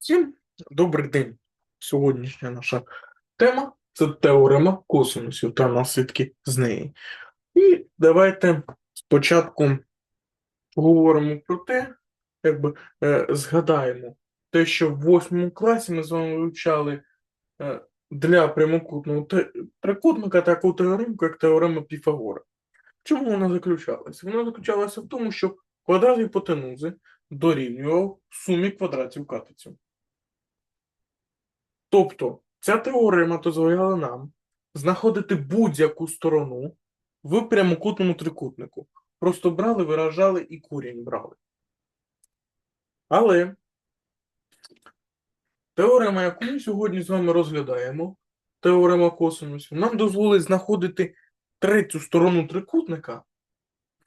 Всім добрий день. Сьогоднішня наша тема це теорема косинусів та наслідки з неї. І давайте спочатку поговоримо про те, якби е, згадаємо те, що в восьмому класі ми з вами вивчали е, для прямокутного те- трикутника таку теоремку, як теорема Піфагора. Чому вона заключалася? Вона заключалася в тому, що квадрат гіпотенузи дорівнював сумі квадратів катетів. Тобто, ця теорема дозволяла нам знаходити будь-яку сторону в прямокутному трикутнику. Просто брали, виражали і корінь брали. Але теорема, яку ми сьогодні з вами розглядаємо, теорема косинусів, нам дозволить знаходити третю сторону трикутника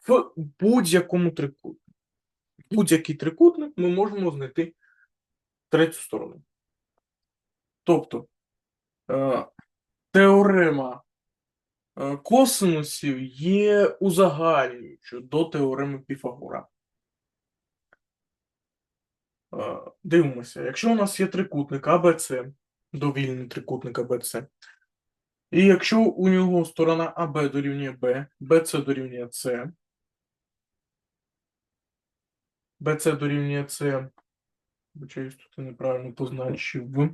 в будь-якому трикутнику. Будь-який трикутник ми можемо знайти третю сторону. Тобто, е, теорема е, косинусів є узагальнюючою до теореми Піфагора. Е, Дивимося, якщо у нас є трикутник АБЦ, довільний трикутник АБЦ, і якщо у нього сторона АБ дорівнює Б, БЦ дорівнює С, БЦ дорівнює С, вибачаюсь, тут я неправильно позначив,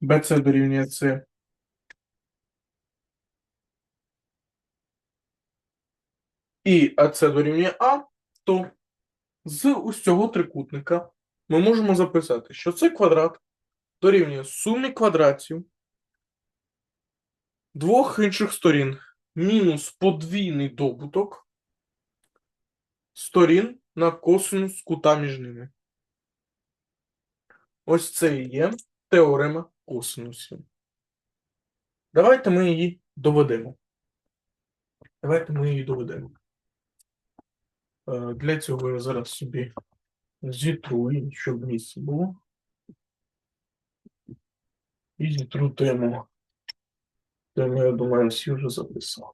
БЦ дорівнює С, і АЦ дорівнює А, то з ось цього трикутника ми можемо записати, що це квадрат дорівнює сумі квадратів двох інших сторін мінус подвійний добуток сторін на косинус кута між ними. Ось це і є теорема косинусів. Давайте ми її доведемо. Давайте ми її доведемо. Е, Для цього я зараз собі зітру, і щоб місце було. І зітру тему. Тему, я думаю, всі вже записали.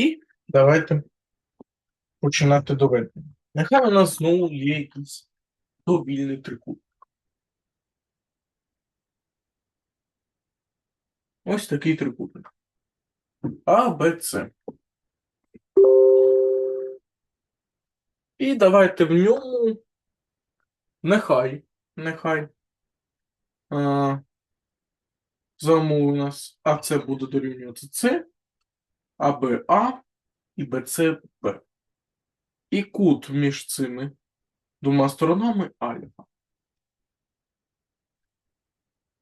І давайте починати доведення. Нехай у нас знову є якийсь довільний трикутник. Ось такий трикутник. А, Б, С. І давайте в ньому нехай, нехай. А, за умови у нас АС буде дорівнювати С, АБА і БЦБ. І кут між цими двома сторонами альфа.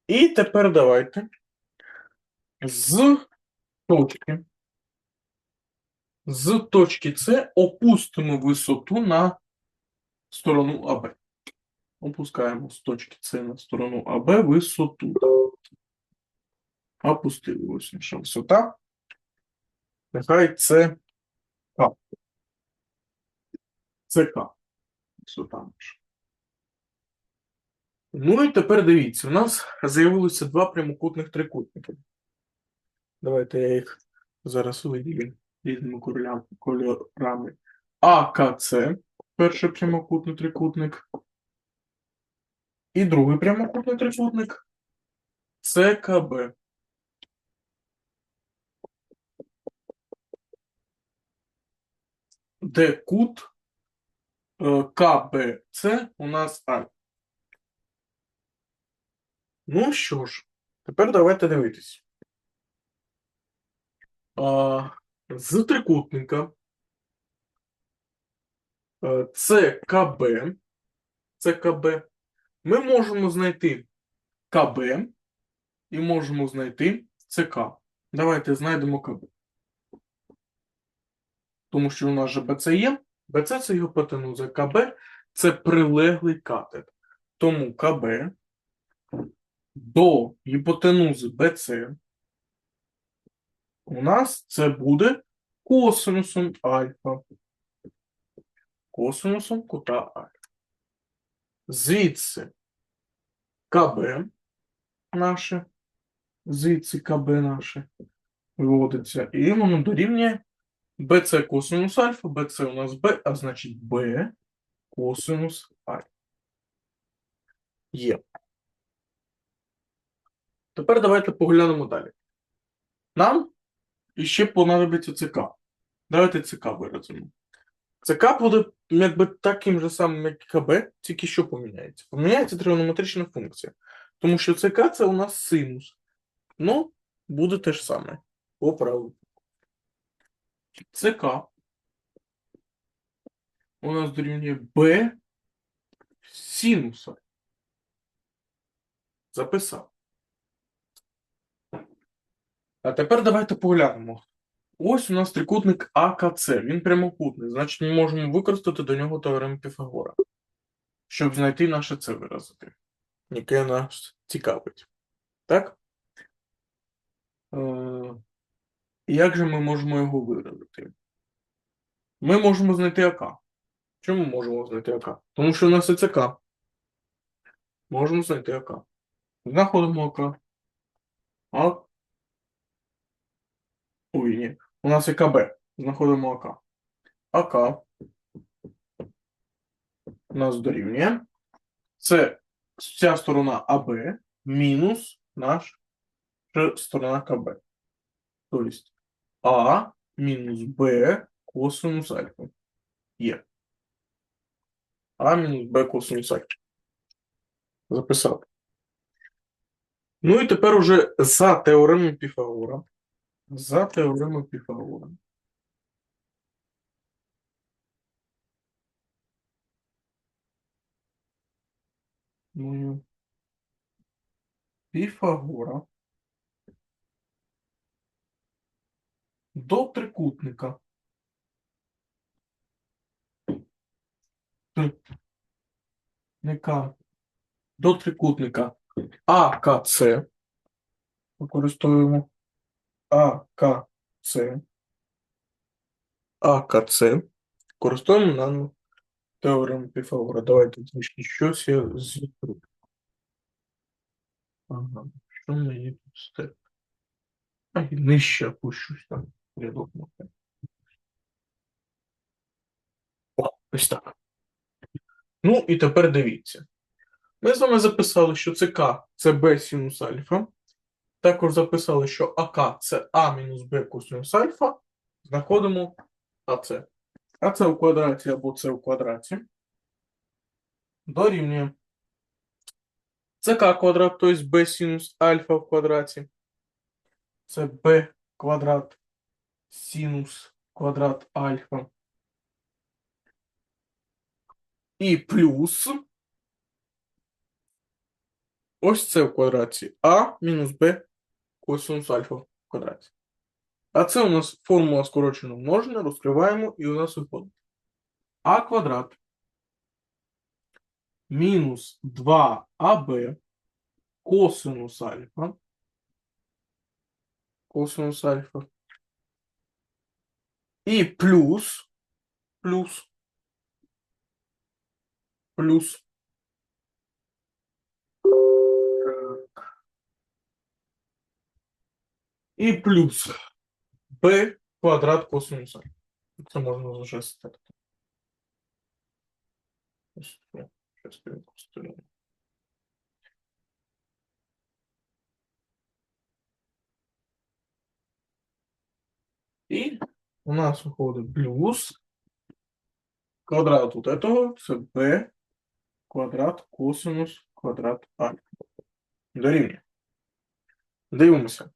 І тепер давайте з точки з точки С опустимо висоту на сторону АБ. Опускаємо з точки С на сторону АБ висоту. Опустили ось наша висота. Нехай це К. Це К. Висота наша. Ну і тепер дивіться, у нас з'явилося два прямокутних трикутники. Давайте я їх зараз виділю різними кольорами. АКЦ, перший прямокутний трикутник. І другий прямокутний трикутник ЦКБ. Де кут е, КБЦ у нас А. Ну що ж, тепер давайте дивитись. З трикутника е, ЦКБ, ЦКБ ми можемо знайти КБ і можемо знайти ЦК. Давайте знайдемо КБ. Тому що у нас же БЦ є. БЦ це гіпотенуза, КБ це прилеглий катет. Тому КБ до гіпотенузи БЦ у нас це буде косинусом альфа. косинусом кута альфа. Звідси КБ наше, звідси КБ наше виводиться, і воно дорівнює BC косинус альфа, BC у нас B, а значить B косинус альфа. Є. Тепер давайте поглянемо далі. Нам іще понадобиться ЦК. Давайте ЦК виразимо. ЦК буде якби таким же самим, як КБ, тільки що поміняється. Поміняється тригонометрична функція. Тому що ЦК це у нас синус. Ну, буде те ж саме. По правилу. ЦК у нас дорівнює Б синуса. Записав. А тепер давайте поглянемо. Ось у нас трикутник АКЦ. Він прямокутний, значить ми можемо використати до нього теорему Піфагора, щоб знайти наше це виразити, яке нас цікавить. Так? Е, Як же ми можемо його виразити? Ми можемо знайти АК. Чому можемо знайти АК? Тому що у нас і ЦК. Можемо знайти АК. Знаходимо АК. А Ой, ні. У нас є КБ. Знаходимо АК. АК нас дорівнює. Це ця сторона АБ мінус наша сторона КБ. Тобто А мінус Б косинус альфа. Є. А мінус Б косинус альфа. Записав. Ну і тепер уже за теоремою Піфагора. За теоремою Піфагора. Ну, Піфагора. До трикутника. Трикутника. До трикутника АКЦ. Використовуємо АКЦ. АКЦ. Користуємо нам теорему Піфагора. Давайте трішки щось я зітру. Ага, що мені тут степ? А і нижче опущусь там. Рядок можна. О, ось так. Ну і тепер дивіться. Ми з вами записали, що ЦК це Б синус альфа. Також записали, що АК це А мінус Б косинус альфа. Знаходимо АЦ. АЦ у квадраті або С у квадраті. Дорівнює. ЦК квадрат, тобто Б синус альфа в квадраті. Це Б квадрат синус квадрат альфа. І плюс. Ось це в квадраті А мінус Б косинус альфа в квадраті. А це у нас формула скороченого множення, розкриваємо і у нас виходить. А квадрат мінус 2АБ косинус альфа. Косинус альфа. І плюс, плюс, плюс. І плюс b квадрат косинус альфа. Це можна вже щас. І у нас виходить плюс квадрат вот этого, це b квадрат косинус квадрат альфа. Дорівнює. Дивимося.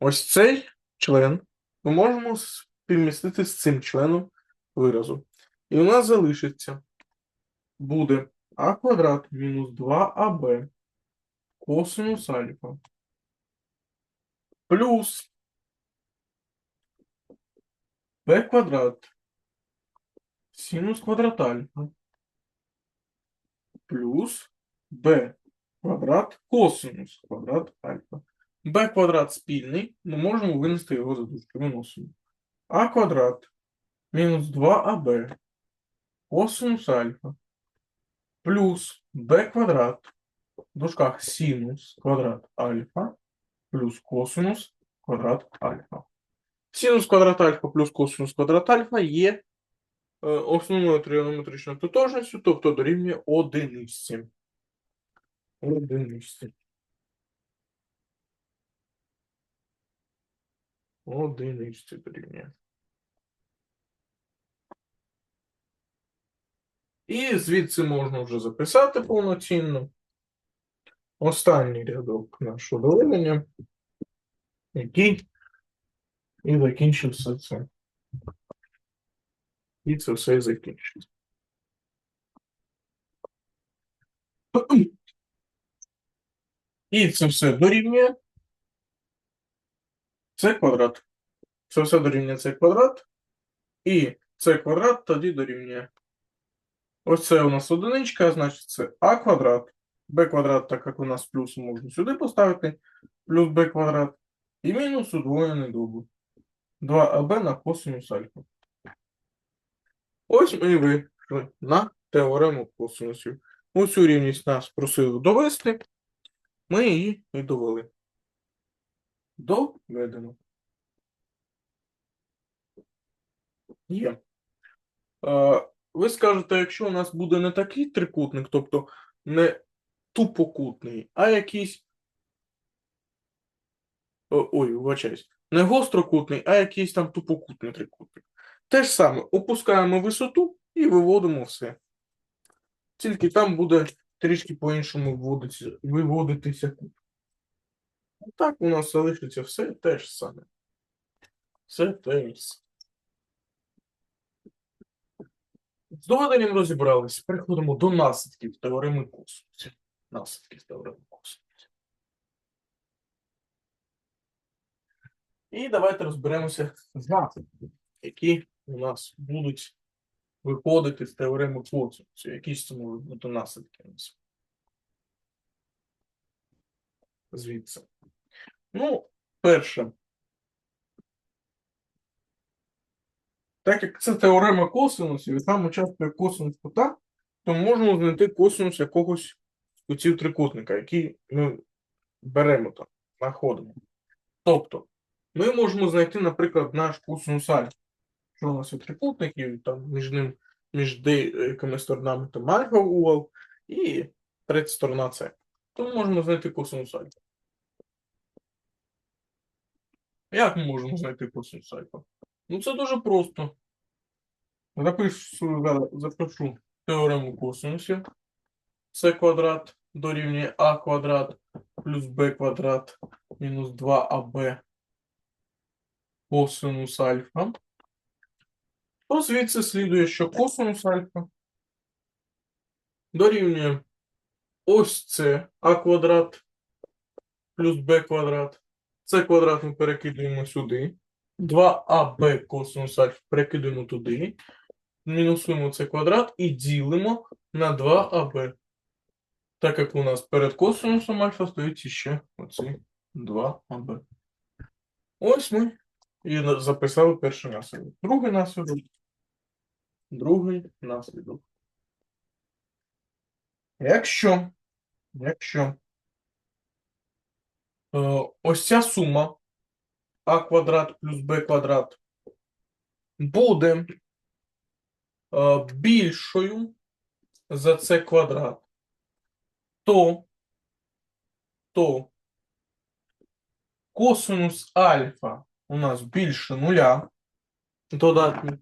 Ось цей член ми можемо співмістити з цим членом виразу. І у нас залишиться буде а квадрат мінус 2аб косинус альфа плюс b квадрат синус квадрат альфа плюс b квадрат косинус квадрат альфа. b квадрат спільний, ми можемо винести його за дужки. Виносимо. а квадрат мінус 2аб косинус альфа плюс b квадрат в дужках синус квадрат альфа плюс косинус квадрат альфа. Синус квадрат альфа плюс косинус квадрат альфа є е, основною тригонометричною тотожністю, тобто дорівнює одиниці. Одиниці. Одиниці дорівнює. І звідси можна вже записати повноцінно. Останній рядок нашого доведення, який і закінчив все це. І це все і закінчить. І це все дорівнює. Це квадрат. Це все дорівнює це квадрат. І це квадрат тоді дорівнює. Ось це у нас одиничка, значить це а квадрат. b квадрат, так як у нас плюс можна сюди поставити, плюс b квадрат. І мінус удвоєний добут. 2аб на косинус альфа. Ось ми і вийшли на теорему косинусів. Цю рівність нас просили довести. Ми її і довели. Доведено. Є. Ви скажете, якщо у нас буде не такий трикутник, тобто не тупокутний, а якийсь. Ой, вибачаюсь. Не гострокутний, а якийсь там тупокутний трикутник. Те ж саме, опускаємо висоту і виводимо все. Тільки там буде трішки по-іншому виводитися кут. Так у нас залишиться все те ж саме. Все те ж саме. З доведенням розібрались. Переходимо до наслідків теореми косинусів. Наслідків теореми косинусів. І давайте розберемося з наслідками, які у нас будуть виходити з теореми косинусів. Які ж це можуть бути наслідки у нас? Звідси. Ну, перше. Так як це теорема косинусів, і там участвує косинус кута, то можемо знайти косинус якогось кутів трикутника, який ми беремо там, знаходимо. Тобто, ми можемо знайти, наприклад, наш косинус альфа. Що у нас є трикутник, і там між ним, між деякими сторонами там альфа угол, і третя сторона С. То ми можемо знайти косинус альфа. Як ми можемо знайти косинус альфа? Ну, це дуже просто. Запишу, запишу теорему косинусів. С квадрат дорівнює А квадрат плюс Б квадрат мінус 2АБ косинус альфа. То звідси слідує, що косинус альфа дорівнює ось це А квадрат плюс Б квадрат. Це квадрат ми перекидуємо сюди. 2аб косинус альфа перекидуємо туди. Мінусуємо цей квадрат і ділимо на 2аб. Так як у нас перед косинусом альфа стоїть ще оці 2аб. Ось ми і записали перший наслідок. Другий наслідок. Другий наслідок. Якщо, якщо е, ось ця сума а квадрат плюс б квадрат буде е, більшою за це квадрат, то, то косинус альфа у нас більше нуля додатній.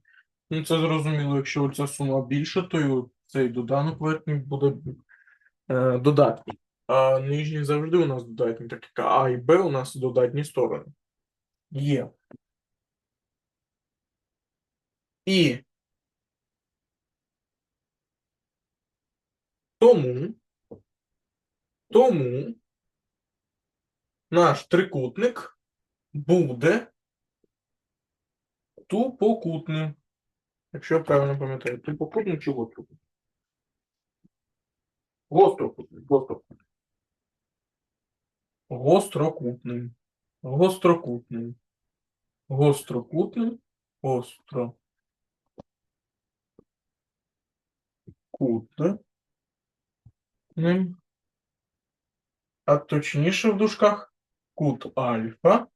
Ну, це зрозуміло, якщо ця сума більша, то цей доданок верхній буде е, додатній. А нижній завжди у нас додатній, так як А і Б у нас додатні сторони. Є. І тому, тому наш трикутник буде тупокутним. Якщо я правильно пам'ятаю, тупокутним чи гострокутним? Гострокутним, гострокутним. Гострокутним. Гострокутним. Гострокутним. Гостро. трикутним, а точніше в дужках кут альфа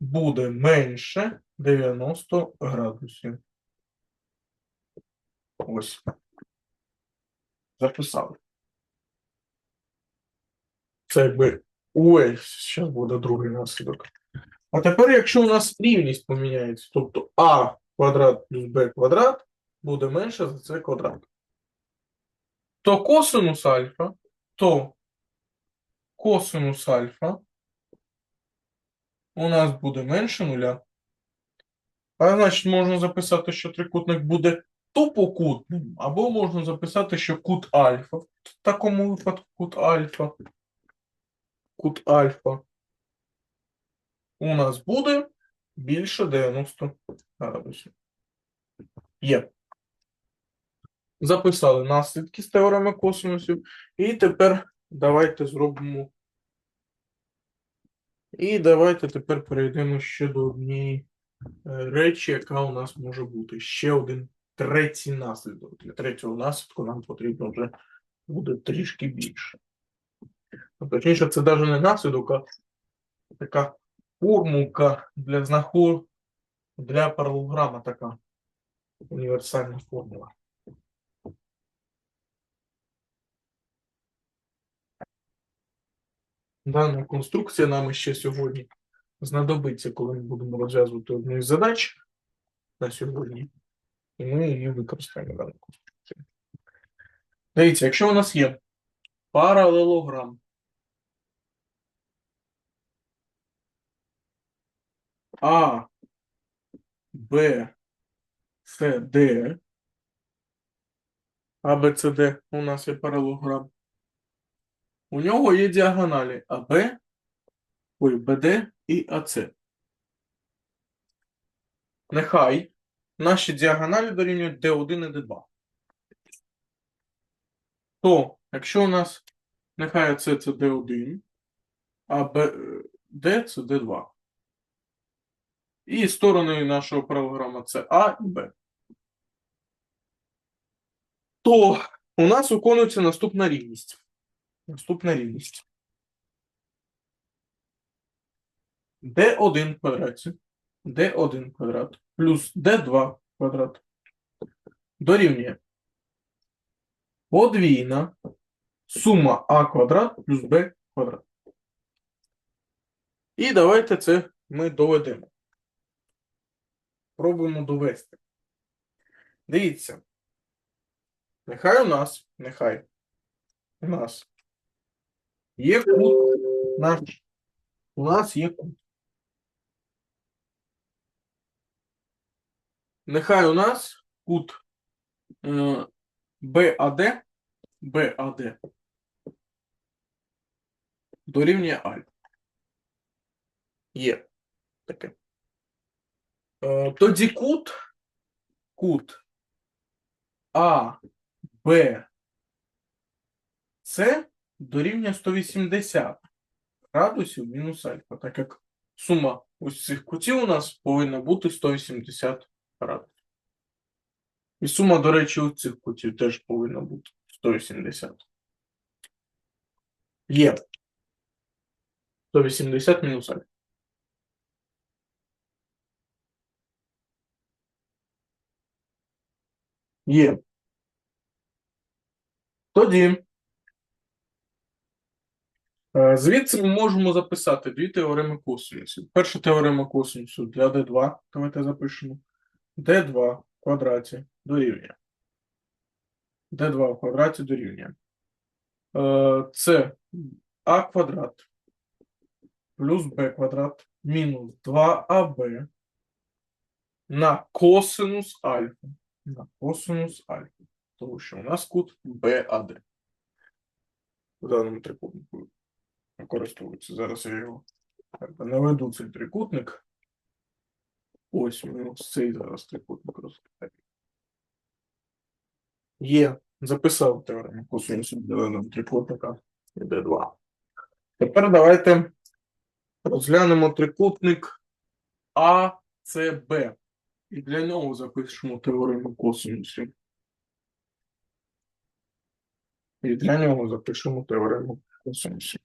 буде менше 90 градусів. Ось. Записали. Це якби ось зараз буде другий наслідок. А тепер, якщо у нас рівність поміняється, тобто а квадрат плюс b квадрат буде менше за c квадрат, то косинус альфа, то косинус альфа у нас буде менше нуля. А значить, можна записати, що трикутник буде тупокутним, або можна записати, що кут альфа. В такому випадку кут альфа. Кут альфа у нас буде більше 90 градусів. Є. Записали наслідки з теореми косинусів. І тепер давайте зробимо. І давайте тепер перейдемо ще до однієї речі, яка у нас може бути. Ще один третій наслідок. Для третього наслідку нам потрібно вже буде трішки більше. Точніше, це навіть не наслідок, а така формулка для знаход для паралограма така універсальна формула. Дана конструкція нам ще сьогодні знадобиться, коли ми будемо розв'язувати одну із задач на сьогодні, і ми її використаємо дану конструкцію. Дивіться, якщо у нас є паралелограм А, Б, С, Д, А, Б, С, Д у нас є паралелограм. У нього є діагоналі АБ, ой, БД і АЦ. Нехай наші діагоналі дорівнюють D1 і D2. То, якщо у нас нехай АЦ це D1, а BD це D2. І сторони нашого паралограма це А і Б. То у нас виконується наступна рівність. Наступна рівність. D1 в квадраті, d1 квадрат плюс d2 квадрат дорівнює подвійна сума а квадрат плюс b квадрат. І давайте це ми доведемо. Пробуємо довести. Дивіться. Нехай у нас, нехай у нас Є кут наш. У нас є кут. Нехай у нас кут е, БАД, БАД дорівнює альфа. Є таке. Е, тоді кут, кут А, Б, С дорівнює 180 градусів мінус альфа, так як сума ось цих кутів у нас повинна бути 180 градусів. І сума, до речі, ось цих кутів теж повинна бути 180. Є. 180 мінус альфа. Є. Тоді Е, Звідси ми можемо записати дві теореми косинусів. Перша теорема косинусу для d2, давайте запишемо. D2 в квадраті дорівнює. d2 в квадраті дорівнює. Е, Це а квадрат плюс b квадрат мінус 2аб на косинус альфа. На косинус альфа. Тому що у нас кут BAD. В даному трикутнику використовується. Зараз я його наведу цей трикутник. Ось ми ось цей зараз трикутник розглядаємо. Є. Записав теорему косинусу зеленого трикутника D2. Тепер давайте розглянемо трикутник АЦБ. І для нього запишемо теорему косинусів. І для нього запишемо теорему косинусу.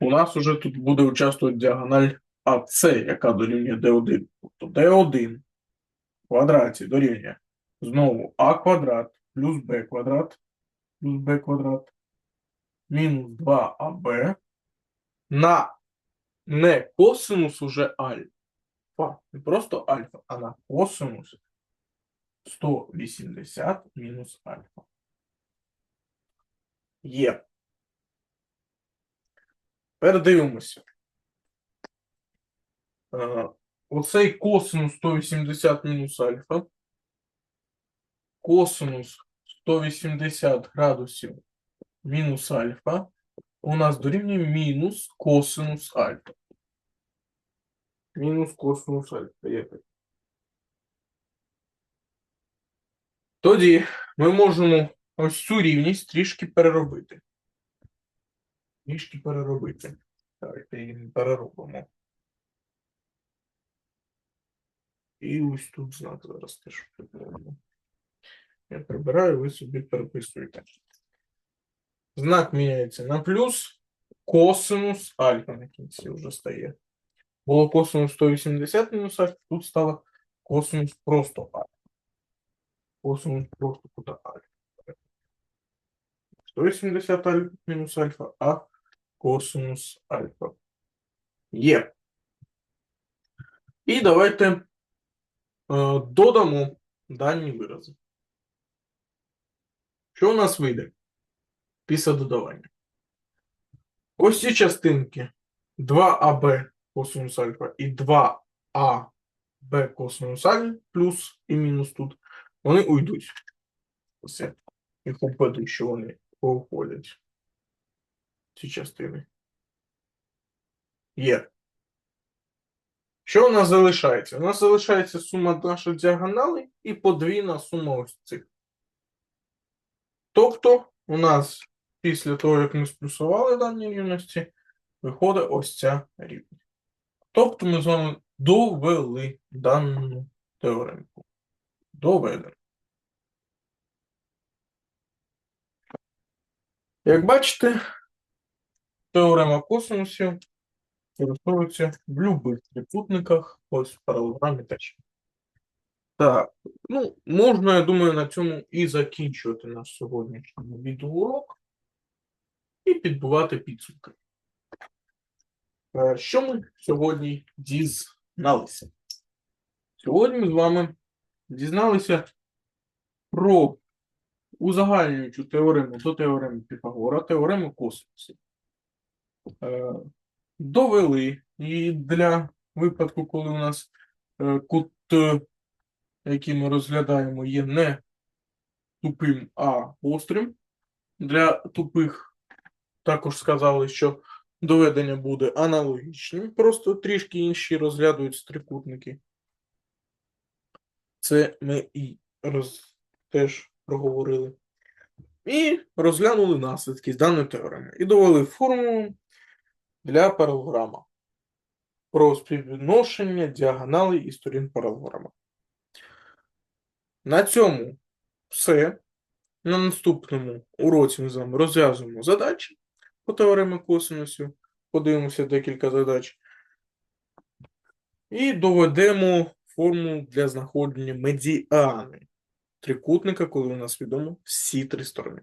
У нас уже тут буде участвувати діагональ АС, яка дорівнює D1. Тобто D1 в квадраті дорівнює знову А квадрат плюс Б квадрат плюс Б квадрат мінус 2АБ на не косинус уже альфа, не просто альфа, а на косинус 180 мінус альфа. Є. Тепер дивимося. Е, Оцей косинус 180 мінус альфа. Косинус 180 градусів мінус альфа у нас дорівнює мінус косинус альфа. Мінус косинус альфа. Є. Тоді ми можемо ось цю рівність трішки переробити. Трішки переробити. Давайте її переробимо. І ось тут знак зараз теж приберемо. Я прибираю, ви собі переписуєте. Знак міняється на плюс, косинус альфа на кінці вже стає. Було косинус 180 мінус альфа, тут стало косинус просто альфа. Косинус просто куди альфа. 180 альфа мінус альфа, а косинус альфа. Є. І давайте е, додамо дані вирази. Що у нас вийде після додавання? Ось ці частинки 2АБ косинус альфа і 2АБ косинус альфа плюс і мінус тут, вони уйдуть. Ось я їх упаду, що вони повходять. Ці частини. Є. Що у нас залишається? У нас залишається сума наших діагоналей і подвійна сума ось цих. Тобто, у нас після того, як ми сплюсували дані рівності, виходить ось ця рівність. Тобто ми з вами довели дану теоремку. Доведено. Як бачите, теорема косинусів використовується в будь-яких трикутниках, ось в паралелограмі теж. Так, ну, можна, я думаю, на цьому і закінчувати наш сьогоднішній відеоурок і підбивати підсумки. Е, Що ми сьогодні дізналися? Сьогодні ми з вами дізналися про узагальнюючу теорему до теореми Піфагора, теорему косинусів. Довели і для випадку, коли у нас е, кут, е, який ми розглядаємо, є не тупим, а гострим. Для тупих також сказали, що доведення буде аналогічним, просто трішки інші розглядують трикутники. Це ми і роз... теж проговорили. І розглянули наслідки з даної теореми. І довели формулу для паралограма про співвідношення діагоналей і сторін паралограма. На цьому все. На наступному уроці ми з вами розв'язуємо задачі по теоремі косинусів. Подивимося декілька задач. І доведемо формулу для знаходження медіани трикутника, коли у нас відомо всі три сторони.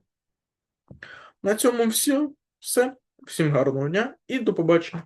На цьому все. все. Всім гарного дня і до побачення.